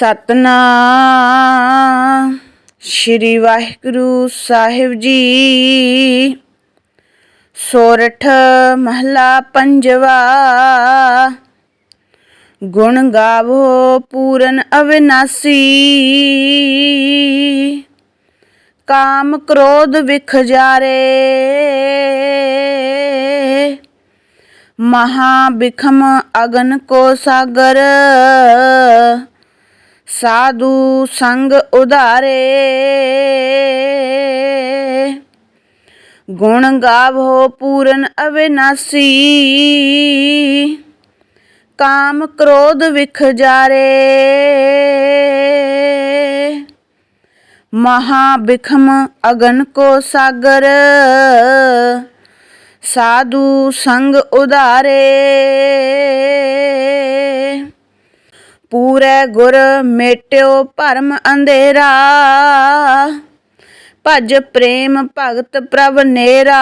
ਸਤਨਾਮ। ਸ਼੍ਰੀ ਵਾਹਿਗੁਰੂ ਸਾਹਿਬ ਜੀ। ਸੋਰਠ ਮਹਲਾ ਪੰਜਵਾ। ਗੁਣ ਗਾਵੋ ਪੂਰਨ ਅਵਿਨਾਸੀ। ਕਾਮ ਕ੍ਰੋਧ ਵਿਖ ਜਾਰੇ। ਮਹਾ ਬਿਖਮ ਅਗਨ ਕੋ ਸਾਗਰ। ਸਾਧੂ ਸੰਗ ਉਧਾਰੇ। ਗੁਣ ਗਾਵੋ ਪੂਰਨ ਅਵਿਨਾਸੀ। ਕਾਮ ਕ੍ਰੋਧ ਵਿਖ ਜਾਰੇ। ਮਹਾ ਬਿਖਮ ਅਗਨ ਕੋ ਸਾਗਰ। ਸਾਧੂ ਸੰਗ ਉਧਾਰੇ। ਪੂਰੇ ਗੁਰ ਮੇਟਿਓ ਭਰਮ ਅੰਧੇਰਾ। ਭਜ ਪ੍ਰੇਮ ਭਗਤ ਪ੍ਰਭ ਨੇਰਾ।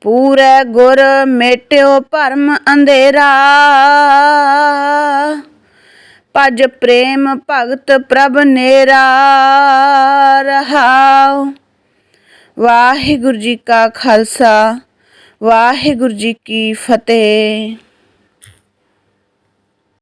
ਪੂਰੇ ਗੁਰ ਮੇਟਿਓ ਭਰਮ ਅੰਧੇਰਾ। ਭਜ ਪ੍ਰੇਮ ਭਗਤ ਪ੍ਰਭ ਨੇਰਾ। ਰਹਾਉ। ਵਾਹਿਗੁਰੂ ਜੀ ਕਾ ਖਾਲਸਾ, ਵਾਹਿਗੁਰੂ ਜੀ ਕੀ ਫਤਿਹ।